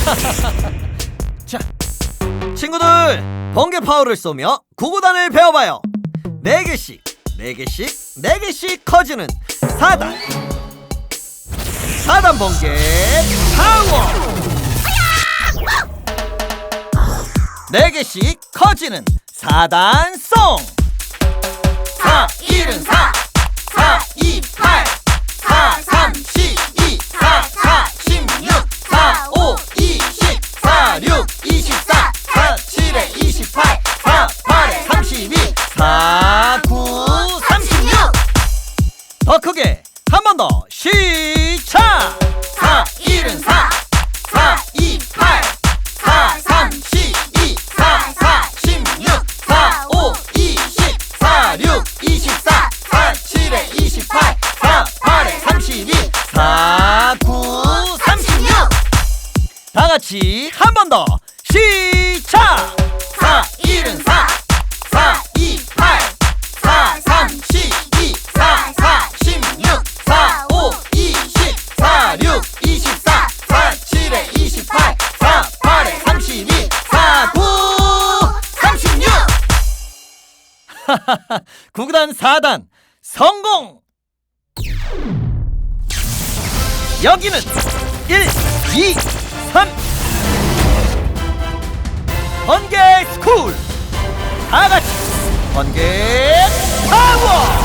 자, 친구들 번개 파워를 쏘며 구구단을 배워봐요. 네 개씩, 네 개씩, 네 개씩 커지는 4단. 4단 번개 파워. 네 개씩 커지는 4단 송. 같이 한 번 더. 시작. 4, 1은 4, 4, 2, 8, 4, 3, 12, 4, 4, 16, 4, 5, 20, 4, 6, 24, 4, 7에 28, 4, 8에 32, 4, 9, 36. 구구단 4단 성공! 여기는 1, 2, 3 번개 스쿨. 다 같이 번개 파워